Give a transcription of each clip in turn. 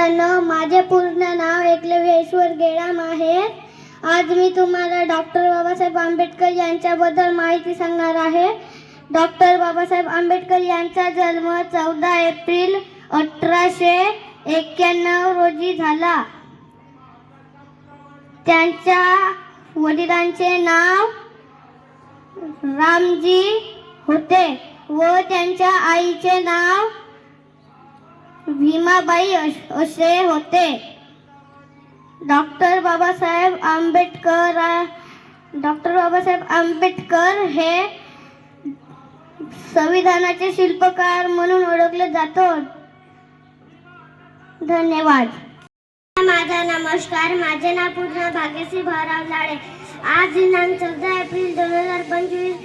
माझे पूर्ण नाव एकलव्येश्वर गेडाम आहे. आज मी तुम्हाला डॉक्टर बाबासाहेब आंबेडकर यांच्याबद्दल माहिती सांगणार आहे. डॉक्टर बाबासाहेब आंबेडकर यांचा जन्म चौदा एप्रिल अठराशे एक्क्याण्णव रोजी झाला. त्यांच्या वडिलांचे नाव रामजी होते व त्यांच्या आईचे नाव भीमाबाई असे होते. डॉक्टर बाबासाहेब आंबेडकर डॉक्टर बाबासाहेब आंबेडकर हे संविधानाचे शिल्पकार म्हणून ओळखले जातो. धन्यवाद. माझा नमस्कार. माझे नाव पूर्ण भाग्यश्री भाऊराव लाडे. आज दिनांक चौदा एप्रिल दोन हजार पंचवीस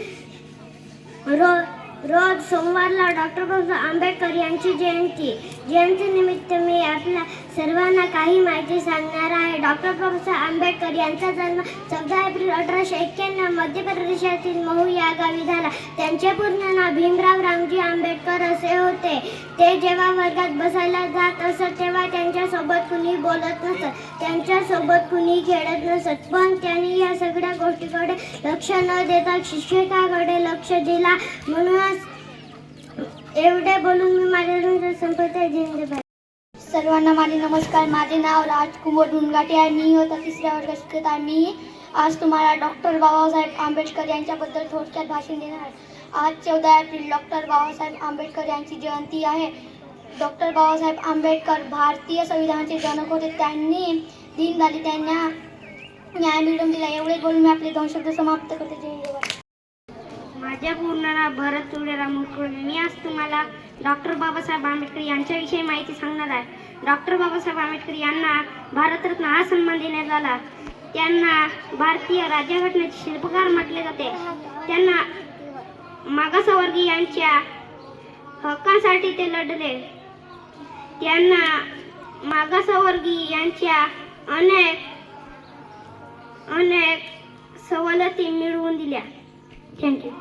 रोज रोज सोमवारला डॉक्टर बाबासाहेब आंबेडकर यांची जयंती. जयंतीनिमित्त मी आपल्या सर्वांना काही माहिती सांगणार आहे. डॉक्टर बाबासाहेब आंबेडकर यांचा जन्म चौदा एप्रिल अठराशे एक्क्याण्णव मध्य प्रदेशातील महू या गावी झाला. त्यांचे पूर्ण नाव भीमराव रामजी आंबेडकर असे होते. ते जेव्हा वर्गात बसायला जात असत तेव्हा त्यांच्यासोबत कुणी बोलत नसत. त्यांच्यासोबत कुणी खेळत नसत. पण त्यांनी या सगळ्या गोष्टीकडे लक्ष न देता शिक्षकाकडे लक्ष दिला. म्हणूनच एवढे बोलून मी माझ्या संपत जिंकले सर्वांना माझे नमस्कार. माझे नाव राजकुमार डुनगाटे आहे. मी होता तिसऱ्या वर्गात शिकत आहे मी आज तुम्हाला डॉक्टर बाबासाहेब आंबेडकर यांच्याबद्दल थोडक्यात भाषण देणार आहे. आज चौदा एप्रिल डॉक्टर बाबासाहेब आंबेडकर यांची जयंती आहे. डॉक्टर बाबासाहेब आंबेडकर भारतीय संविधानाचे जनक होते. त्यांनी दीनदाली त्यांना न्याय मिळवून दिला. एवढे बोलून मी आपले दोन शब्द समाप्त करते. जय माझ्या पूर्ण नाव भरत चुडेराम मुकुंद मी आज तुम्हाला डॉक्टर बाबासाहेब आंबेडकर यांच्याविषयी माहिती सांगणार आहे. डॉक्टर बाबासाहेब आंबेडकर यांना भारतरत्न हा सन्मान देण्यात आला. त्यांना भारतीय राज्यघटनेचे शिल्पकार म्हटले जाते. त्यांना मागासवर्गीयांच्या हक्कांसाठी ते लढले. त्यांना मागासवर्गीयांच्या अनेक अनेक सवलती मिळवून दिल्या. थँक्यू